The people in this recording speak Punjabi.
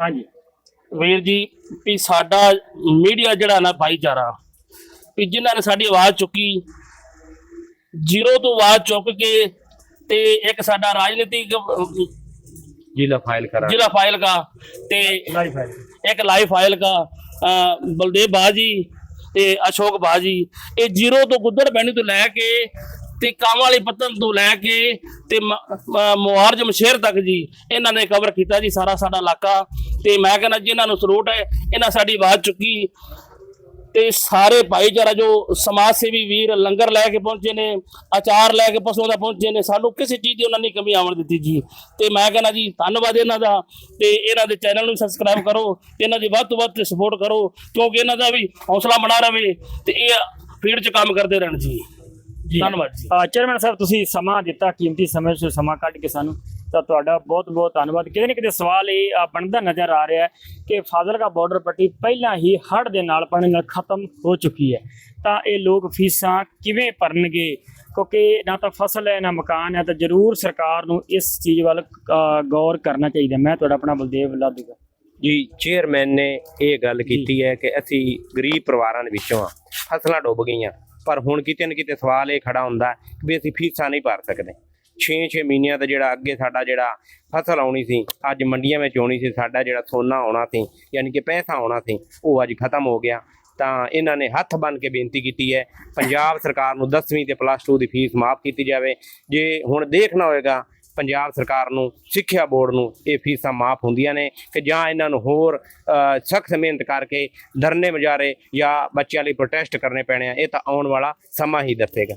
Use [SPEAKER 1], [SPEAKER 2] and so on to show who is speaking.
[SPEAKER 1] ਹਾਂਜੀ।
[SPEAKER 2] ਵੀਰ ਜੀ ਵੀ ਸਾਡਾ ਮੀਡੀਆ ਜਿਹੜਾ ਨਾ ਭਾਈਚਾਰਾ ਵੀ ਜਿਨ੍ਹਾਂ ਨੇ ਸਾਡੀ ਆਵਾਜ਼ ਚੁੱਕੀ ਜ਼ੀਰੋ ਤੋਂ ਆਵਾਜ਼ ਚੁੱਕ ਕੇ ਤੇ ਇੱਕ ਸਾਡਾ ਰਾਜਨੀਤਿਕ
[SPEAKER 3] ਜ਼ਿਲ੍ਹਾ ਫਾਈਲ ਕਰਾ
[SPEAKER 2] ਜ਼ਿਲ੍ਹਾ ਫਾਈਲ ਕਾ ਤੇ ਇੱਕ ਲਾਈਵ ਫਾਈਲ ਕਾ ਅਹ, ਬਲਦੇਵ ਬਾਜੀ ਤੇ ਅਸ਼ੋਕ ਬਾਜੀ। ਇਹ ਜ਼ੀਰੋ ਤੋਂ ਗੁੱਦੜ ਪੈਣੀ ਤੋਂ ਲੈ ਕੇ ਤੇ ਕਾਮ ਵਾਲੀ ਪੱਤਨ ਤੋਂ ਲੈ ਕੇ ਤੇ ਮ- ਮ- ਮੁਹਾਰਜਮ ਸ਼ਹਿਰ ਤੱਕ ਜੀ, ਇਹਨਾਂ ਨੇ ਕਵਰ ਕੀਤਾ ਜੀ ਸਾਰਾ ਸਾਡਾ ਇਲਾਕਾ। ਤੇ ਮੈਂ ਕਹਿੰਦਾ ਇਹਨਾਂ ਨੂੰ ਸਰੋਟ ਹੈ, ਇਹਨਾਂ ਸਾਡੀ ਆਵਾਜ਼ ਚੁੱਕੀ। ਤੇ ਸਾਰੇ ਭਾਈਚਾਰਾ ਜੋ ਸਮਾਜ ਸੇਵੀ ਵੀਰ ਲੰਗਰ ਲੈ ਕੇ ਪਹੁੰਚੇ ਨੇ, ਆਚਾਰ ਲੈ ਕੇ ਪਸ਼ੂਆਂ ਦਾ ਪਹੁੰਚੇ ਨੇ, ਸਾਨੂੰ ਕਿਸੇ ਚੀਜ਼ ਦੀ ਉਹਨਾਂ ਨੇ ਕਮੀ ਆਉਣ ਦਿੱਤੀ ਜੀ। ਤੇ ਮੈਂ ਕਹਿੰਦਾ ਜੀ ਧੰਨਵਾਦ ਇਹਨਾਂ ਦਾ, ਤੇ ਇਹਨਾਂ ਦੇ ਚੈਨਲ ਨੂੰ ਸਬਸਕ੍ਰਾਈਬ ਕਰੋ, ਤੇ ਇਹਨਾਂ ਦੀ ਵੱਧ ਤੋਂ ਵੱਧ ਸਪੋਰਟ ਕਰੋ, ਕਿਉਂਕਿ ਇਹਨਾਂ ਦਾ ਵੀ ਹੌਸਲਾ ਬਣਾ ਰਵੇ, ਤੇ ਇਹ ਫੀਲਡ 'ਚ ਕੰਮ ਕਰਦੇ ਰਹਿਣ ਜੀ। ਧੰਨਵਾਦ ਜੀ।
[SPEAKER 1] ਚੇਅਰਮੈਨ ਸਾਹਿਬ ਤੁਸੀਂ ਸਮਾਂ ਦਿੱਤਾ ਕੀਮਤੀ ਸਮੇਂ ਤੋਂ ਸਮਾਂ ਕੱਢ ਕੇ ਸਾਨੂੰ। ਤਾਂ ਤੁਹਾਡਾ ਬਹੁਤ ਬਹੁਤ ਧੰਨਵਾਦ। ਕਿਤੇ ਨਾ ਕਿਤੇ ਸਵਾਲ ਇਹ ਬਣਦਾ ਨਜ਼ਰ ਆ ਰਿਹਾ ਹੈ ਕਿ ਫਾਜ਼ਿਲਕਾ ਬਾਰਡਰ ਪੱਟੀ ਪਹਿਲਾਂ ਹੀ ਹੜ੍ਹ ਦੇ ਨਾਲ ਪਾਣੀ ਨਾਲ ਖਤਮ ਹੋ ਚੁੱਕੀ ਹੈ। ਤਾਂ ਇਹ ਲੋਕ ਫੀਸਾਂ ਕਿਵੇਂ ਭਰਨਗੇ? ਕਿਉਂਕਿ ਨਾ ਤਾਂ ਫਸਲ ਹੈ ਨਾ ਮਕਾਨ ਹੈ ਤਾਂ ਜ਼ਰੂਰ ਸਰਕਾਰ ਨੂੰ ਇਸ ਚੀਜ਼ ਵੱਲ ਗੌਰ ਕਰਨਾ ਚਾਹੀਦਾ। ਮੈਂ ਤੁਹਾਡਾ ਆਪਣਾ ਬਲਦੇਵ ਲਾਦੂਗਾ
[SPEAKER 3] ਜੀ ਚੇਅਰਮੈਨ ਨੇ ਇਹ ਗੱਲ ਕੀਤੀ ਹੈ ਕਿ ਅਸੀਂ ਗਰੀਬ ਪਰਿਵਾਰਾਂ ਦੇ ਵਿੱਚੋਂ ਆ ਫਸਲਾਂ ਡੁੱਬ ਗਈਆਂ। ਪਰ ਹੁਣ ਕਿਤੇ ਨਾ ਕਿਤੇ ਸਵਾਲ ਇਹ ਖੜਾ ਹੁੰਦਾ ਵੀ ਅਸੀਂ ਫੀਸਾਂ ਨਹੀਂ ਭਰ ਸਕਦੇ। 6-6 ਮਹੀਨਿਆਂ ਦਾ ਜਿਹੜਾ ਅੱਗੇ ਸਾਡਾ ਜਿਹੜਾ ਫਸਲ ਆਉਣੀ ਸੀ, ਅੱਜ ਮੰਡੀਆਂ ਵਿੱਚ ਆਉਣੀ ਸੀ, ਸਾਡਾ ਜਿਹੜਾ ਸੋਨਾ ਆਉਣਾ ਸੀ, ਯਾਨੀ ਕਿ ਪੈਸਾ ਆਉਣਾ ਸੀ, ਉਹ ਅੱਜ ਖਤਮ ਹੋ ਗਿਆ। ਤਾਂ ਇਹਨਾਂ ਨੇ ਹੱਥ ਬੰਨ ਕੇ ਬੇਨਤੀ ਕੀਤੀ ਹੈ, ਪੰਜਾਬ ਸਰਕਾਰ ਨੂੰ 10ਵੀਂ ਤੇ ਪਲੱਸ 2 ਦੀ ਫੀਸ ਮਾਫ ਕੀਤੀ ਜਾਵੇ। ਜੇ ਹੁਣ ਦੇਖਣਾ ਹੋਏਗਾ ਪੰਜਾਬ ਸਰਕਾਰ ਨੂੰ, ਸਿੱਖਿਆ ਬੋਰਡ ਨੂੰ ਇਹ ਫੀਸਾਂ ਮਾਫ ਹੁੰਦੀਆਂ ਨੇ ਕਿ ਜਾਂ ਇਹਨਾਂ ਨੂੰ ਹੋਰ ਸਖਤ ਮਿਹਨਤ ਕਰਕੇ ਧਰਨੇ ਮੁਜ਼ਾਹਰੇ ਜਾਂ ਬੱਚਿਆਂ ਲਈ ਪ੍ਰੋਟੈਸਟ ਕਰਨੇ ਪੈਣੇ ਆ, ਇਹ ਤਾਂ ਆਉਣ ਵਾਲਾ ਸਮਾਂ ਹੀ ਦੱਸੇਗਾ।